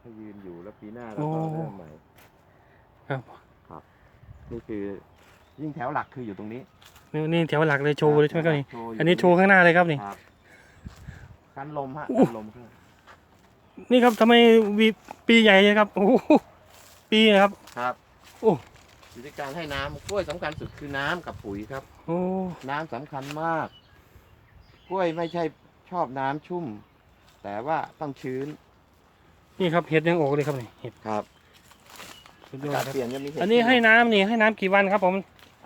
ให้ยืนอยู่แล้วปีหน้าเราก็โอ้เริ่มใหม่ ครับนี่คือยิ่งแถวหลักคืออยู่ตรงนี้ นี่นี่แถวหลักเลยโชว์เลยใช่ไหมครับนี่โชว์ยู่อันนี้โชว์ข้างหน้าเลยครับนี่ครับกันลมฮะอู้กันลมครับนี่ครับทำไมวีปีใหญ่เลยครับ โอ้โหปีนะครับ ครับ โอ้อยู่ที่การให้น้ำกล้วยสำคัญสุดคือน้ำกับปุ๋ยครับ โอ้ น้ำสำคัญมาก กล้วยไม่ใช่ชอบน้ำชุ่ม แต่ว่าต้องชื้น นี่ครับเห็ดยังออกเลยครับนี่เห็ดครับสุดยอาอดกาศครับเปลี่ยนจะมีเห็ดอันนี้ให้น้ำนี่ให้น้ำกี่วันครับผม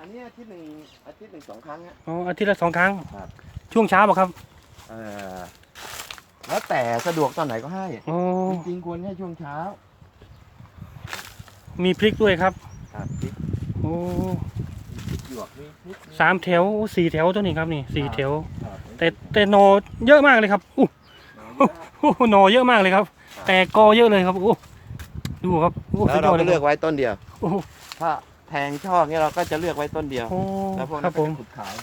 อันนี้อาทิตย์หนึ่งอาทิตย์หนึ่งสองครั้งฮะ อ๋ออาทิตย์ละสองครั้ง ครับ ช่วงเช้าป่ะครับเออแล้วแต่สะดวกตอนไหนก็ให้ โอ้จริงๆควรให้ช่วงเช้า มีพริกด้วยครับครับพริกโอ้พริกหยวกมีพริกสามแถวโอ้สี่แถวตัวนี้ครับนี่สี่แถว ครับแต่แต่หนอเยอะมากเลยครับอู้โอ้โหหนอเยอะมากเลยครับ แต่กอเยอะเลยครับโอ้ดูครับโอ้แล้วสุดยเราอดก็ยเลืคอกรับไว้ต้นเดียว โอ้ถ้าแทงช่อเนี้ยเราก็จะเลือกไว้ต้นเดียวโอ้แล้วพวกคนั้รันบก็ผมจะขุดขาย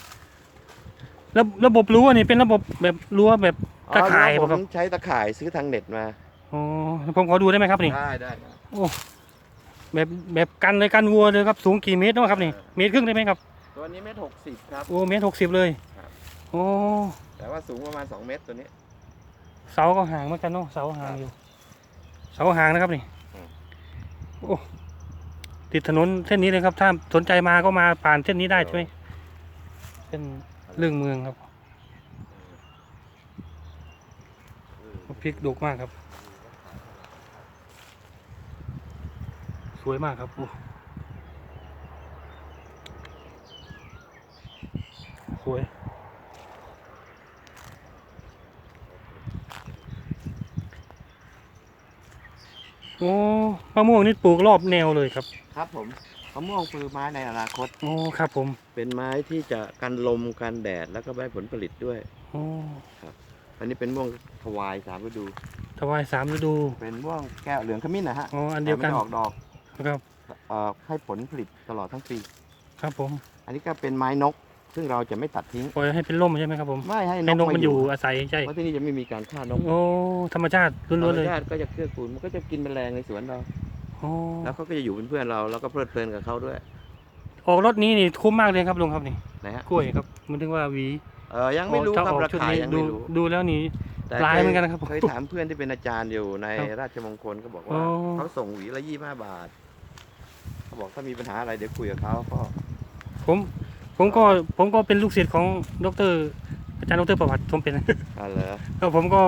แล้วระบบรั้วนี่เป็นระบบแบบรั้วแบบตะข่ายอ๋อป่ะครับผมใช้ตะข่ายซื้อทางเน็ตมา อ๋อผมขอดูได้ไหมครับนี่ ได้ได้แบบแบบกันเลยกันวัวเลยครับสูงกี่เมตรเนาะครับนี่เมตรครึ่งได้ไหมครับตัวนี้เมตรหกสิบครับ โอ้เมตรหกสิบเลยครับ โอ้แต่ว่าสูงประมาณสองเมตรตัวนี้ เสาก็ห่างเหมือนกันเนาะเสาห่างอยู่ เสาห่างนะครับนี่อืมโอ้ติดถนนเส้นนี้เลยครับ ถ้าสนใจมาก็มาผ่านเส้นนี้ได้ใช่ไหมเป็นเรื่องเมืองครับพริกดกมากครับ สวยมากครับโอ้สวย โอ้มะม่วงนี่ปลูกรอบแนวเลยครับครับผมมะม่วงคือไม้ในอนาคต โอ้ครับผมเป็นไม้ที่จะกันลมกันแดดแล้วก็ได้ผลผลิตด้วย โอ้อันนี้เป็นม่วงถวายสามฤดู ถวายสามฤดูเป็นม่วงแก้วเหลืองขมิ้นนะฮะอ๋ออันเดียวกันแต่ไม่ไออกดอกครับเอ่อให้ผลผลิตตลอดทั้งปี ครับผม อันนี้ก็เป็นไม้นก ซึ่งเราจะไม่ตัดทิ้งปล่อยให้เป็นร่มใช่ไหมครับผมไม่ให้ให้นกมันอยู่อาศัยใช่เพราะที่นี่จะไม่มีการฆ่านกโอ้ธรรมชาติธรล้วนรๆเลยมชาติก็จะเกื้อกูลมันก็จะกินแมลงในสวนเราโอ้แล้วเขาก็จะอยู่เป็นเพื่อนเราแล้วก็เพลิดเพลินกับเขาด้วย ออกรถนี้นี่คุ้มมากเลยครับลุงครับนี่นะฮะกล้วยครับมันถึงว่าหวีเออยังไม่รู้ถ้าครับออกราชุดคานี้ยังดูไม่รู้ดูแล้วนี่แต่หลายเคยเหมือนกันนะครับเคยถามเพื่อนที่เป็นอาจารย์อยู่ในครับราชมงคลก็บอกอ๋ว่าอเขาส่งหวีละยี่ห้าบาทเขาบอกถ้ามีปัญหาอะไรเดี๋ยวคุยกับเขาก็ผม ผมก็ผมก็เป็นลูกศิษย์ของดรอาจารย์ดรประวัติผมเป็นอ่าเหรอ แล้วผมก็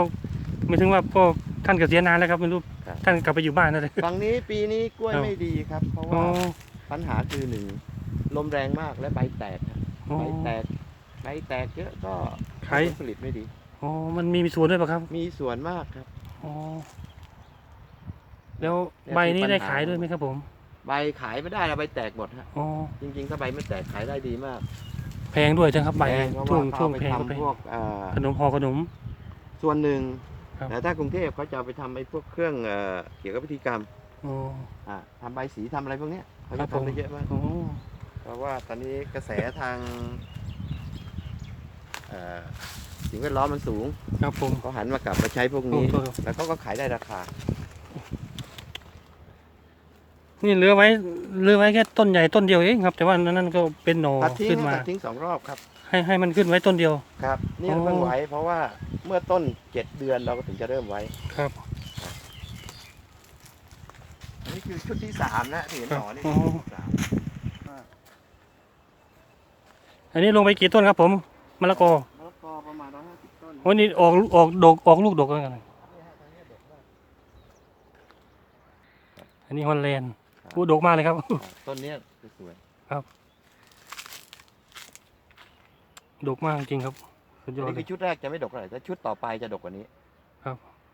ไม่ถึงว่าก็ท่านเกษียณนานแล้วครับไม่รู้ครับ ท่านกลับไปอยู่บ้านนั่นเลย ฝั่งนี้ปีนี้กล้วยครับ ไม่ดีครับ เพราะอ๋อว่าปัญหาคือหนึ่งลมแรงมากและใบแตกครับอ๋อ ใบแตกใบแตกเยอะก็ขายผลผลิตไม่ดี อ๋อมันมีสวนด้วยปะครับมีส่วนมากครับ อ๋อแล้วเนี่ยใบนี้คือปัญหาได้ขายด้วยไหมครับผม ใบขายไม่ได้นะใบแตกหมดฮะอ๋อจริง ๆ ถ้าใบไม่แตกขายได้ดีมากแพงด้วยจังครับใบแพงเพราะช่วว่างเขาช่วงเอาไปแพงก็แพงทำพวกเอ่อขนมห่อขนม ส่วนหนึ่งครับ แต่ถ้ากรุงเทพเขาจะเอาไปทำไอ้พวกเครื่องเอ่อเกี่ยวกับพิธีกรรมอ๋อ อ่าทำใบสีทำอะไรพวกเนี้ยเขาครัจะบผม ทำได้เยอะมาก อ๋อเพราะว่าตอนนี้กระแสทางเอ่อสิ่งแวดล้อมมันสูง ครับผม เขาหันมากลับมาใช้พวกนี้โอ้โหแล้วเขาก็ขายได้ราคา นี่เหลือไว้เหลือไว้แค่ต้นใหญ่ต้นเดียวเองครับ แต่ว่านั่นก็เป็นหน่อตัดทิ้งขึ้นมา ตัดทิ้งสองรอบครับให้ให้มันขึ้นไว้ต้นเดียว ครับ นี่อ๋อเราเพิ่งไว้เพราะว่าเมื่อต้นเจ็ดเดือนเราก็ถึงจะเริ่มไว้ครับ อันนี้คือชุดที่สามนะที่เห็นหนอนี่อ๋อคือชุดที่สามอันนี้ลงไปกี่ต้นครับผมมะละกอมะละกอประมาณร้อยห้าสิบต้นวันนี้ออกออกดอกออกลูกดกแล้วกันนี่ฮะตอนนี้เด็กมากอันนี้ฮอลแลนด์ โอ้ดกมากเลยครับ ต้นเนี้ยสวยดกมากจริงครับสุดๆยออัดนเลนี้ยคือชุดแรกจะไม่ดกเท่าไหร่แต่ชุดต่อไปจะดกกว่านี้ ครับ